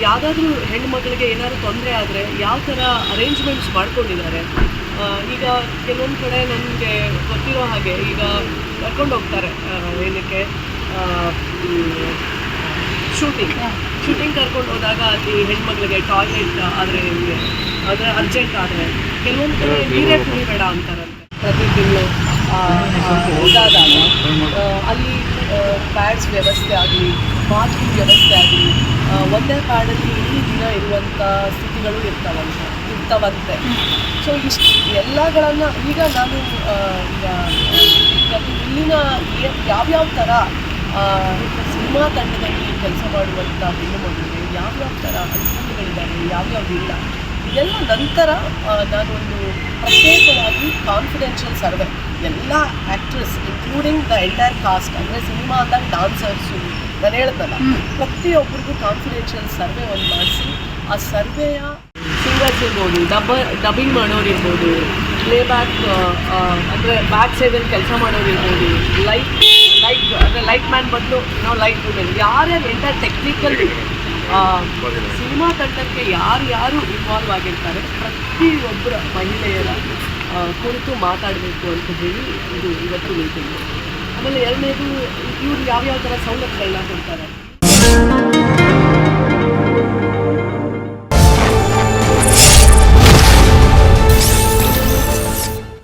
ಯಾವುದಾದ್ರೂ ಮಕ್ಕಳಿಗೆ ಏನಾದ್ರು ತೊಂದರೆ ಆದರೆ ಯಾವ ಥರ ಅರೇಂಜ್ಮೆಂಟ್ಸ್ ಮಾಡ್ಕೊಂಡಿದ್ದಾರೆ? ಈಗ ಕೆಲವೊಂದು ಕಡೆ ನನಗೆ ಗೊತ್ತಿರೋ ಹಾಗೆ ಈಗ ಕರ್ಕೊಂಡು ಹೋಗ್ತಾರೆ ಏನಕ್ಕೆ? ಶೂಟಿಂಗ್ ಶೂಟಿಂಗ್ ಕರ್ಕೊಂಡು ಹೋದಾಗ ಅಲ್ಲಿ ಹೆಣ್ಮಕ್ಳಿಗೆ ಟಾಯ್ಲೆಟ್ ಆದರೆ ನಿಮಗೆ ಆದರೆ ಅರ್ಜೆಂಟ್ ಆದರೆ? ಕೆಲವೊಂದು ಕಡೆ ನೀರೇ ಕುಡಿಬೇಡ ಅಂತಾರಂತೆ. ಪ್ರತಿ ತಿಂಗಳು ಇದಾದಾಗ ಆ, ಅಲ್ಲಿ ಪ್ಯಾಡ್ಸ್ ವ್ಯವಸ್ಥೆ ಆಗಲಿ ಬಾತ್ರೂಮ್ ವ್ಯವಸ್ಥೆ ಆಗಲಿ ಒಂದೇ ಕಾಡಲ್ಲಿ ಇಡೀ ದಿನ ಇರುವಂಥ ಸ್ಥಿತಿಗಳು ಇರ್ತಾವಂತೆ ಇರ್ತಾವಂತೆ. ಸೊ ಇಷ್ಟು ಎಲ್ಲಗಳನ್ನು ಈಗ ನಾನು ಇಲ್ಲಿನ ಯಾವ್ಯಾವ ಥರ ಸಿನಿಮಾ ತಂಡದಲ್ಲಿ ಕೆಲಸ ಮಾಡುವಂಥ ಹೆಣ್ಣು ಮಗುವಿಗೆ ಯಾವ್ಯಾವ ಥರ ಅನುಕೂಲಗಳಿದ್ದಾವೆ ಯಾವ್ಯಾವ್ದು ಇಲ್ಲ, ಇದೆಲ್ಲ ನಂತರ ನಾನೊಂದು ಪ್ರತ್ಯೇಕವಾಗಿ ಕಾನ್ಫಿಡೆನ್ಷಿಯಲ್ ಸರ್ವೆ. ಎಲ್ಲ actress including the entire cast ಅಂದರೆ ಸಿನಿಮಾ ಅಂದಾಗ ಡಾನ್ಸರ್ಸು ನಾನು ಹೇಳ್ದಲ್ಲ ಪ್ರತಿಯೊಬ್ಬರಿಗೂ ಕಾನ್ಫಿಡೆನ್ಷಿಯಲ್ ಸರ್ವೆ ಒಂದು ಮಾಡಿಸಿ. ಆ ಸರ್ವೆಯ ಸಿಂಗರ್ಸ್ ಇರ್ಬೋದು ಡಬ್ಬ ಡಬ್ಬಿಂಗ್ ಮಾಡೋರು ಇರ್ಬೋದು ಪ್ಲೇಬ್ಯಾಕ್ ಅಂದರೆ ಬ್ಯಾಕ್ ಸೈಡಲ್ಲಿ ಕೆಲಸ ಮಾಡೋರು ಇರ್ಬೋದು ಲೈಟ್ ಲೈಟ್ ಅಂದರೆ ಲೈಟ್ ಮ್ಯಾನ್ ಬದಲು ನಾವು ಲೈಟ್ ವುಮೆನ್ ಯಾರ್ಯಾರು ಎಂಥ ಟೆಕ್ನಿಕಲ್ ಸಿನಿಮಾ ತಂಡಕ್ಕೆ ಯಾರು ಯಾರು ಇನ್ವಾಲ್ವ್ ಆಗಿರ್ತಾರೆ ಪ್ರತಿಯೊಬ್ಬರ ಮಹಿಳೆಯರ ಕುರಿತು ಮಾತಾಡಬೇಕು ಅಂತ ಹೇಳಿ ಇದು ಇವತ್ತು ಮೀಟಿಂಗ್ ಆಮೇಲೆ ಎರಡನೇದು ಇವ್ರು ಯಾವ್ಯಾವ ಥರ ಸವಲತ್ತುಗಳನ್ನ ಕೊಡ್ತಾರೆ